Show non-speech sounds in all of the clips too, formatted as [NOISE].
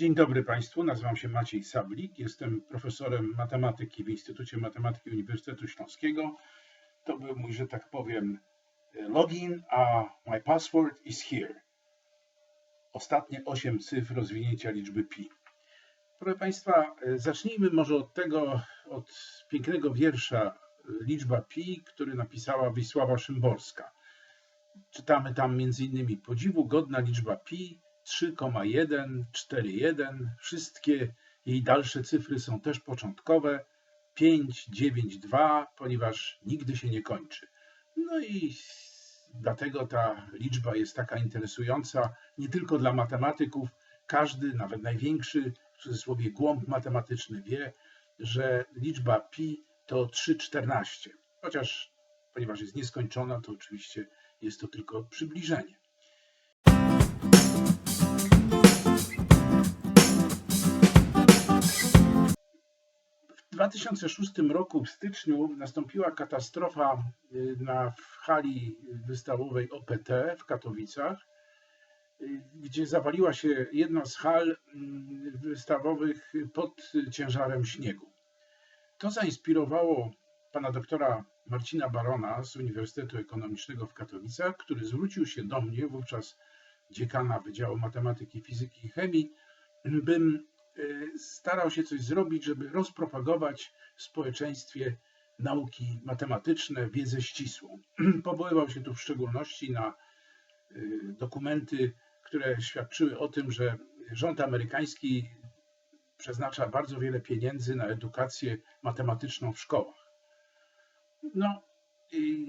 Dzień dobry Państwu, nazywam się Maciej Sablik, jestem profesorem matematyki w Instytucie Matematyki Uniwersytetu Śląskiego. To był mój, że tak powiem, login, a my password is here. Ostatnie 8 cyfr rozwinięcia liczby pi. Proszę Państwa, zacznijmy może od tego, od pięknego wiersza Liczba pi, który napisała Wisława Szymborska. Czytamy tam między innymi podziwu godna liczba pi 3,1, 4,1. Wszystkie jej dalsze cyfry są też początkowe. 5, 9, 2, ponieważ nigdy się nie kończy. No i dlatego ta liczba jest taka interesująca nie tylko dla matematyków. Każdy, nawet największy, w cudzysłowie głąb matematyczny wie, że liczba pi to 3,14. Chociaż ponieważ jest nieskończona, to oczywiście jest to tylko przybliżenie. 2006 roku w styczniu nastąpiła katastrofa y, na w hali wystawowej OPT w Katowicach, y, gdzie zawaliła się jedna z hal mm, wystawowych pod ciężarem śniegu. To zainspirowało pana doktora Marcina Barona z Uniwersytetu Ekonomicznego w Katowicach, który zwrócił się do mnie, wówczas dziekana Wydziału Matematyki, Fizyki i Chemii, bym y, starał się coś zrobić, żeby rozpropagować w społeczeństwie nauki matematyczne, wiedzę ścisłą. [CLEARS THROAT] Powoływał się tu w szczególności na y, dokumenty, które świadczyły o tym, że rząd amerykański przeznacza bardzo wiele pieniędzy na edukację matematyczną w szkołach. No,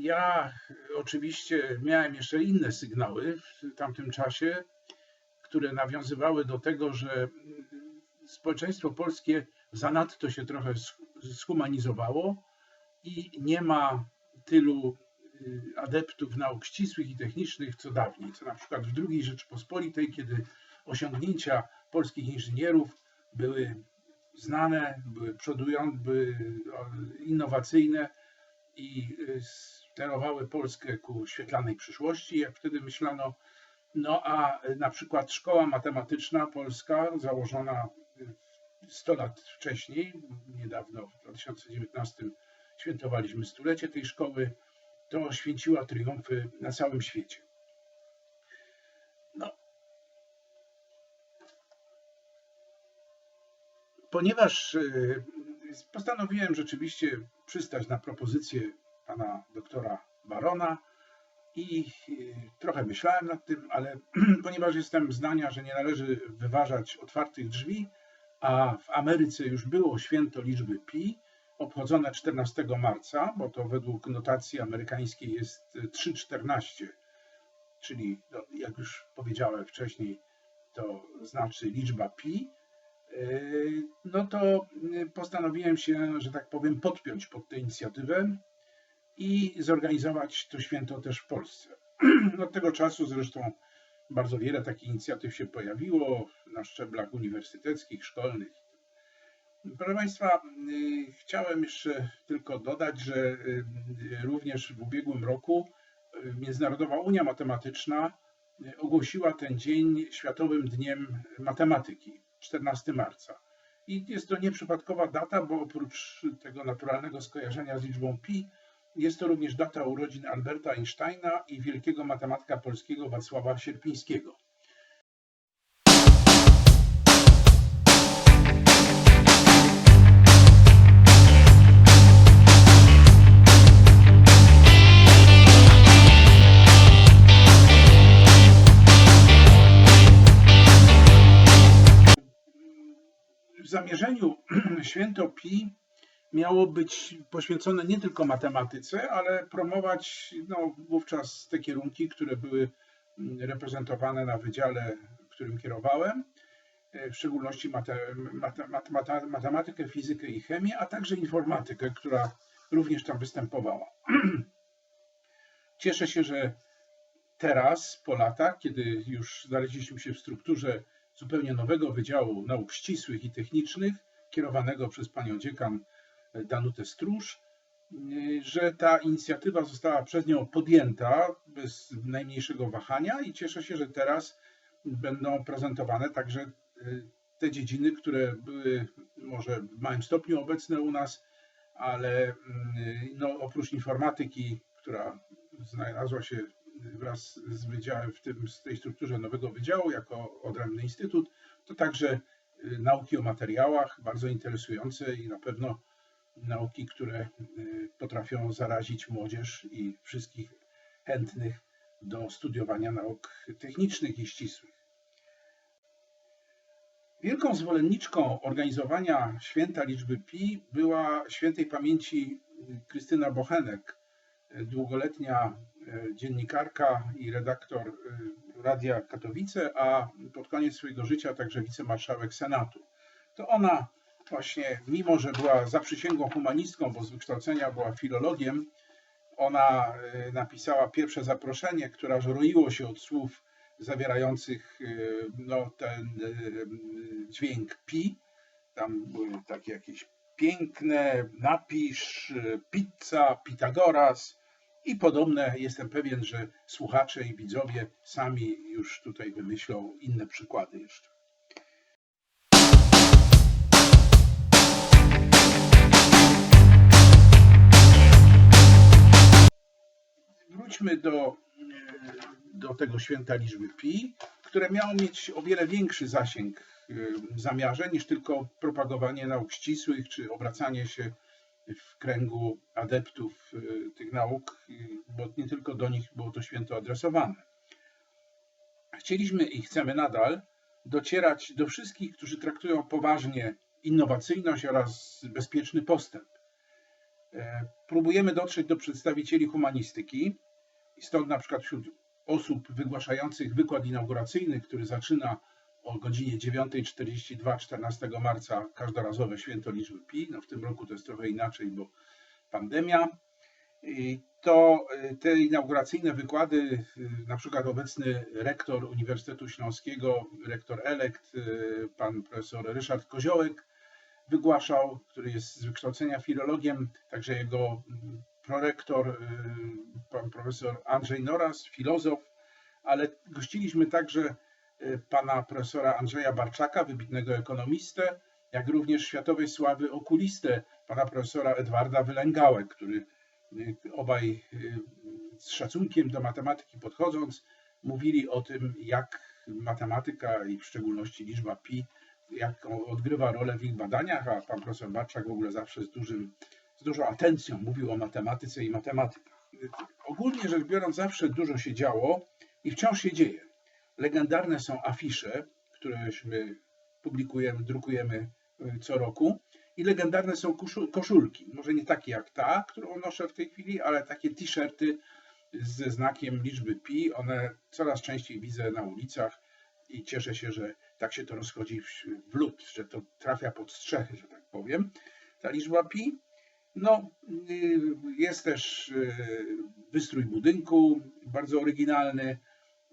ja oczywiście miałem jeszcze inne sygnały w tamtym czasie, które nawiązywały do tego, że społeczeństwo polskie zanadto się trochę schumanizowało i nie ma tylu y, adeptów nauk ścisłych i technicznych co dawniej, co na przykład w II Rzeczypospolitej, kiedy osiągnięcia polskich inżynierów były znane, były przodujące, były innowacyjne i y, sterowały Polskę ku świetlanej przyszłości, jak wtedy myślano. No a na przykład szkoła matematyczna polska, założona 100 lat wcześniej, niedawno w 2019 świętowaliśmy stulecie tej szkoły, to święciła triumfy na całym świecie. No. Ponieważ y, postanowiłem rzeczywiście przystać na propozycję pana doktora Barona i y, trochę myślałem nad tym, ale [CLEARS THROAT] ponieważ jestem zdania, że nie należy wyważać otwartych drzwi, a w Ameryce już było święto liczby pi, obchodzone 14 marca, bo to według notacji amerykańskiej jest 3,14, czyli no, jak już powiedziałem wcześniej, to znaczy liczba pi, Yy, no to yy, postanowiłem się, że tak powiem, podpiąć pod tę inicjatywę i zorganizować to święto też w Polsce. [CLEARS THROAT] Od tego czasu zresztą bardzo wiele takich inicjatyw się pojawiło na szczeblach uniwersyteckich, szkolnych. Proszę Państwa, yy, chciałem jeszcze tylko dodać, że również w ubiegłym roku Międzynarodowa Unia Matematyczna ogłosiła ten dzień Światowym Dniem Matematyki. 14 marca. I jest to nieprzypadkowa data, bo oprócz tego naturalnego skojarzenia z liczbą pi, jest to również data urodzin Alberta Einsteina i wielkiego matematyka polskiego Wacława Sierpińskiego. w zamierzeniu [CLEARS THROAT] święto Pi miało być poświęcone nie tylko matematyce, ale promować no, wówczas te kierunki, które były mm, reprezentowane na wydziale, którym kierowałem, e, w szczególności matematykę, fizykę i chemię, a także informatykę, która również tam występowała. [CLEARS THROAT] Cieszę się, że teraz, po latach, kiedy już znaleźliśmy się w strukturze zupełnie nowego Wydziału Nauk Ścisłych i Technicznych, kierowanego przez panią dziekan Danutę Stróż, że ta inicjatywa została przez nią podjęta bez najmniejszego wahania i cieszę się, że teraz będą prezentowane także y, te dziedziny, które były może w małym stopniu obecne u nas, ale mm, no, oprócz informatyki, która znalazła się wraz z wydziałem, w tym z tej strukturze nowego wydziału jako odrębny instytut, to także y, nauki o materiałach, bardzo interesujące i na pewno nauki, które y, potrafią zarazić młodzież i wszystkich chętnych do studiowania nauk technicznych i ścisłych. Wielką zwolenniczką organizowania święta liczby pi była świętej pamięci Krystyna Bochenek, długoletnia e, dziennikarka i redaktor Radia Katowice, a pod koniec swojego życia także wicemarszałek Senatu. To ona właśnie, mimo że była zaprzysięgłą humanistką, bo z wykształcenia była filologiem, ona e, napisała pierwsze zaproszenie, które aż roiło się od słów zawierających no, ten dźwięk pi. Tam były takie jakieś piękne, napisz, pizza, Pitagoras i podobne. Jestem pewien, że słuchacze i widzowie sami już tutaj wymyślą inne przykłady jeszcze. Wróćmy do, do tego święta liczby pi, które miało mieć o wiele większy zasięg w zamiarze niż tylko propagowanie nauk ścisłych czy obracanie się w kręgu adeptów y, tych nauk, bo nie tylko do nich było to święto adresowane. Chcieliśmy i chcemy nadal docierać do wszystkich, którzy traktują poważnie innowacyjność oraz bezpieczny postęp. E, próbujemy dotrzeć do przedstawicieli humanistyki i stąd na przykład wśród osób wygłaszających wykład inauguracyjny, który zaczyna o godzinie 9.42 14 marca każdorazowe święto liczby pi. No w tym roku to jest trochę inaczej, bo pandemia. I to y, te inauguracyjne wykłady, y, na przykład obecny rektor Uniwersytetu Śląskiego, rektor elekt, y, pan profesor Ryszard Koziołek, wygłaszał, który jest z wykształcenia filologiem, także jego mm, prorektor, pan profesor Andrzej Noras, filozof, ale gościliśmy także Y, pana profesora Andrzeja Barczaka, wybitnego ekonomistę, jak również światowej sławy okulistę, pana profesora Edwarda Wylęgałę, który y, obaj y, z szacunkiem do matematyki podchodząc, mówili o tym, jak matematyka i w szczególności liczba pi, jak odgrywa rolę w ich badaniach, a pan profesor Barczak w ogóle zawsze z, dużym, z dużą atencją mówił o matematyce i matematykach. Ogólnie rzecz biorąc, zawsze dużo się działo i wciąż się dzieje. Legendarne są afisze, któreśmy publikujemy, drukujemy y, co roku. I legendarne są koszulki. Może nie takie jak ta, którą noszę w tej chwili, ale takie t-shirty ze znakiem liczby pi. One coraz częściej widzę na ulicach i cieszę się, że tak się to rozchodzi w lód, że to trafia pod strzechy, że tak powiem. Ta liczba pi. No, y, jest też y, wystrój budynku, bardzo oryginalny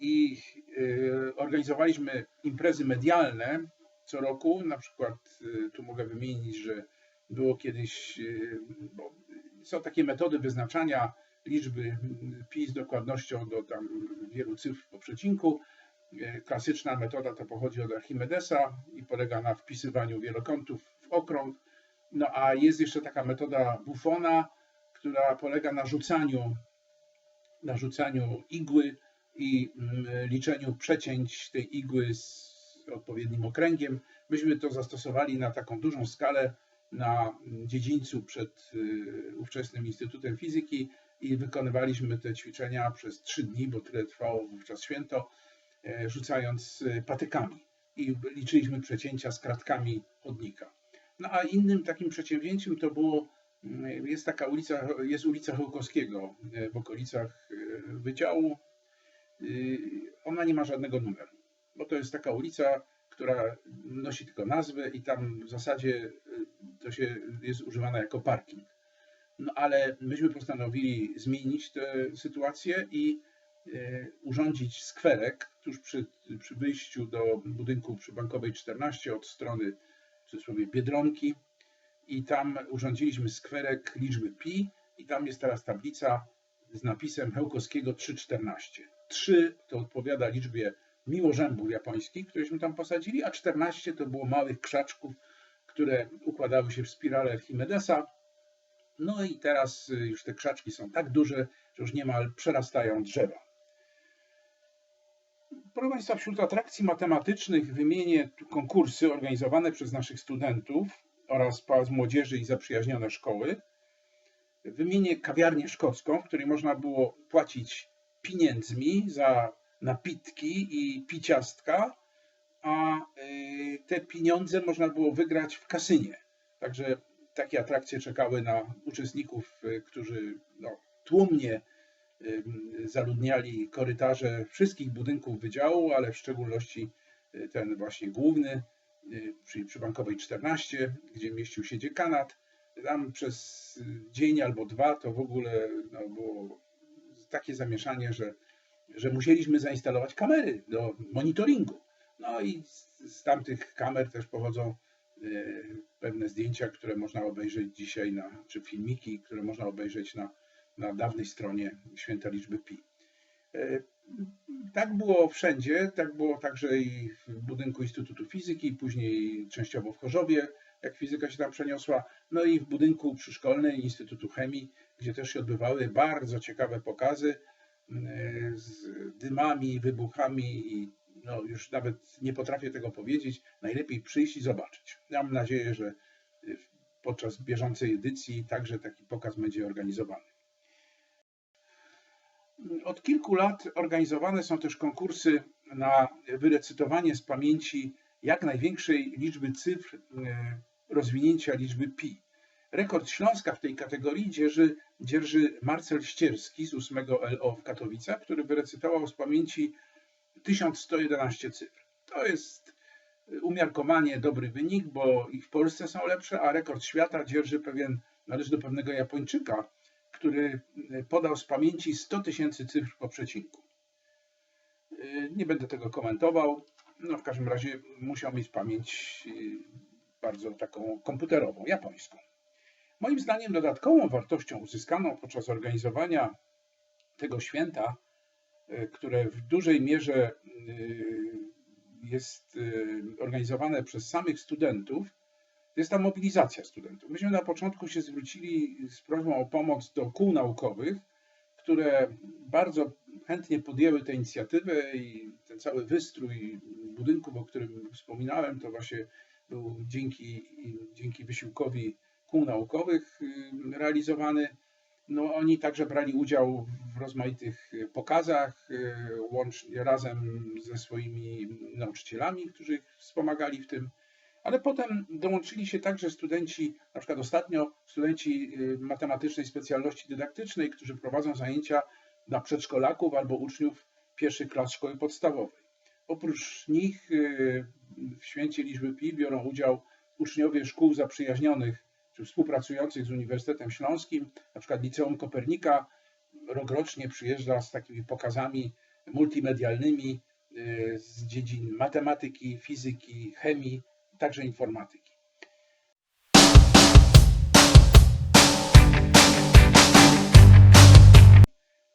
i y, organizowaliśmy imprezy medialne co roku. Na przykład tu mogę wymienić, że było kiedyś, y, są takie metody wyznaczania liczby pi z dokładnością do tam wielu cyfr po przecinku. Klasyczna metoda to pochodzi od Archimedesa i polega na wpisywaniu wielokątów w okrąg. No a jest jeszcze taka metoda Buffona, która polega na rzucaniu, na rzucaniu igły i mm, liczeniu przecięć tej igły z odpowiednim okręgiem. Myśmy to zastosowali na taką dużą skalę na dziedzińcu przed y, ówczesnym Instytutem Fizyki i wykonywaliśmy te ćwiczenia przez trzy dni, bo tyle trwało wówczas święto, e, rzucając y, patykami i liczyliśmy przecięcia z kratkami chodnika. No a innym takim przedsięwzięciem to było, mm, jest taka ulica, jest ulica Chełkowskiego e, w okolicach e, Wydziału, Y, ona nie ma żadnego numeru, bo to jest taka ulica, która nosi tylko nazwę i tam w zasadzie to się jest używana jako parking. No ale myśmy postanowili zmienić tę sytuację i urządzić skwerek tuż przy, przy wyjściu do budynku przy Bankowej 14 od strony w cudzysłowie Biedronki i tam urządziliśmy skwerek liczby pi i tam jest teraz tablica z napisem Hełkowskiego 314. 3 to odpowiada liczbie miłożębów japońskich, któreśmy tam posadzili, a 14 to było małych krzaczków, które układały się w spirale Archimedesa. No i teraz y, już te krzaczki są tak duże, że już niemal przerastają drzewa. Proszę Państwa, wśród atrakcji matematycznych wymienię konkursy organizowane przez naszych studentów oraz Pałac Młodzieży i zaprzyjaźnione szkoły. Wymienię kawiarnię szkocką, w której można było płacić pieniędzmi za napitki i piciastka, a y, te pieniądze można było wygrać w kasynie. Także takie atrakcje czekały na uczestników, y, którzy no, tłumnie zaludniali korytarze wszystkich budynków wydziału, ale w szczególności y, ten właśnie główny, y, czyli przy Bankowej 14, gdzie mieścił się dziekanat. Tam przez y, dzień albo dwa to w ogóle no, było takie zamieszanie, że, że musieliśmy zainstalować kamery do monitoringu. No i z, tamtych kamer też pochodzą pewne zdjęcia, które można obejrzeć dzisiaj, na, czy filmiki, które można obejrzeć na, na dawnej stronie Święta Liczby Pi. Y, Tak było wszędzie, tak było także i w budynku Instytutu Fizyki, później częściowo w Chorzowie, jak fizyka się tam przeniosła, no i w budynku przyszkolnej Instytutu Chemii, gdzie też się odbywały bardzo ciekawe pokazy y, z dymami, wybuchami i no już nawet nie potrafię tego powiedzieć. Najlepiej przyjść i zobaczyć. Mam nadzieję, że podczas bieżącej edycji także taki pokaz będzie organizowany. Od kilku lat organizowane są też konkursy na wyrecytowanie z pamięci jak największej liczby cyfr y, rozwinięcia liczby pi. Rekord Śląska w tej kategorii dzierży, dzierży Marcel Ścierski z 8 LO w Katowicach, który wyrecytował z pamięci 1111 cyfr. To jest umiarkowanie dobry wynik, bo i w Polsce są lepsze, a rekord świata dzierży pewien, należy do pewnego Japończyka, który podał z pamięci 100 tysięcy cyfr po przecinku. Nie będę tego komentował. No w każdym razie musiał mieć pamięć bardzo taką komputerową, japońską. Moim zdaniem dodatkową wartością uzyskaną podczas organizowania tego święta, które w dużej mierze jest organizowane przez samych studentów, to jest ta mobilizacja studentów. Myśmy na początku się zwrócili z prośbą o pomoc do kół naukowych, które bardzo chętnie podjęły tę inicjatywę i ten cały wystrój budynków, o którym wspominałem, to właśnie był dzięki, dzięki wysiłkowi kół naukowych realizowany. No, oni także brali udział w rozmaitych pokazach, y, łącznie razem ze swoimi nauczycielami, którzy ich wspomagali w tym. Ale potem dołączyli się także studenci, na przykład ostatnio studenci y, matematycznej specjalności dydaktycznej, którzy prowadzą zajęcia dla przedszkolaków albo uczniów pierwszych klas szkoły podstawowej. Oprócz nich w święcie liczby pi biorą udział uczniowie szkół zaprzyjaźnionych czy współpracujących z Uniwersytetem Śląskim, na przykład Liceum Kopernika rokrocznie przyjeżdża z takimi pokazami multimedialnymi y, z dziedzin matematyki, fizyki, chemii, także informatyki.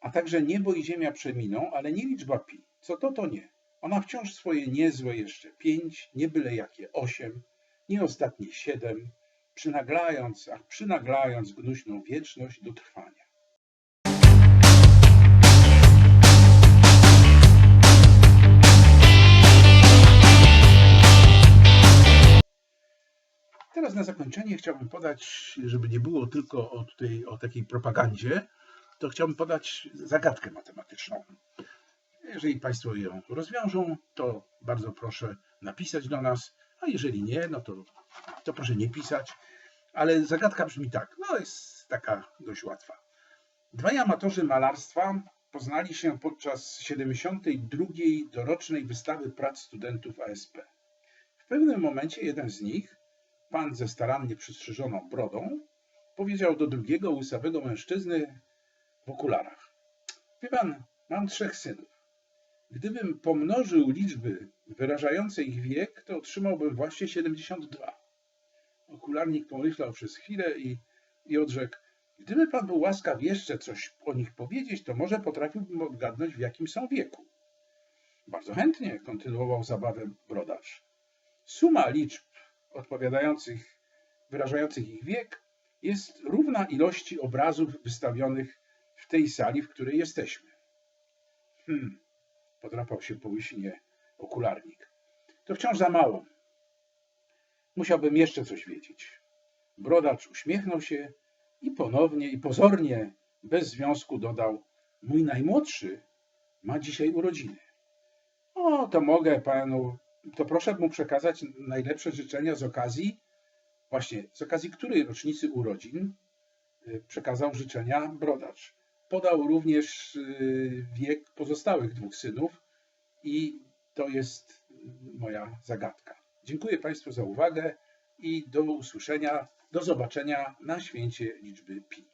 A także niebo i ziemia przeminą, ale nie liczba pi. Co to, to nie. Ona wciąż swoje niezłe jeszcze pięć, nie byle jakie osiem, nie ostatnie siedem, przynaglając, ach przynaglając gnuśną wieczność do trwania. Teraz na zakończenie chciałbym podać, żeby nie było tylko o, tej, o takiej propagandzie, to chciałbym podać zagadkę matematyczną. Jeżeli Państwo ją rozwiążą, to bardzo proszę napisać do nas, a jeżeli nie, no to, to proszę nie pisać. Ale zagadka brzmi tak, no jest taka dość łatwa. Dwaj amatorzy malarstwa poznali się podczas 72. dorocznej wystawy prac studentów ASP. W pewnym momencie jeden z nich, pan ze starannie przystrzyżoną brodą, powiedział do drugiego łysawego mężczyzny w okularach. Wie pan, mam trzech synów. Gdybym pomnożył liczby wyrażające ich wiek, to otrzymałbym właśnie 72. Okularnik pomyślał przez chwilę i, i odrzekł, gdyby pan był łaskaw jeszcze coś o nich powiedzieć, to może potrafiłbym odgadnąć, w jakim są wieku. Bardzo chętnie kontynuował zabawę brodacz. Suma liczb odpowiadających, wyrażających ich wiek jest równa ilości obrazów wystawionych w tej sali, w której jesteśmy. Hmm, podrapał się po łysinie okularnik. To wciąż za mało. Musiałbym jeszcze coś wiedzieć. Brodacz uśmiechnął się i ponownie i pozornie, bez związku dodał: Mój najmłodszy ma dzisiaj urodziny. O, to mogę panu, to proszę mu przekazać najlepsze życzenia z okazji, właśnie z okazji której rocznicy urodzin y, przekazał życzenia brodacz. Podał również y, wiek pozostałych dwóch synów i to jest y, moja zagadka. Dziękuję Państwu za uwagę i do usłyszenia, do zobaczenia na święcie liczby pi.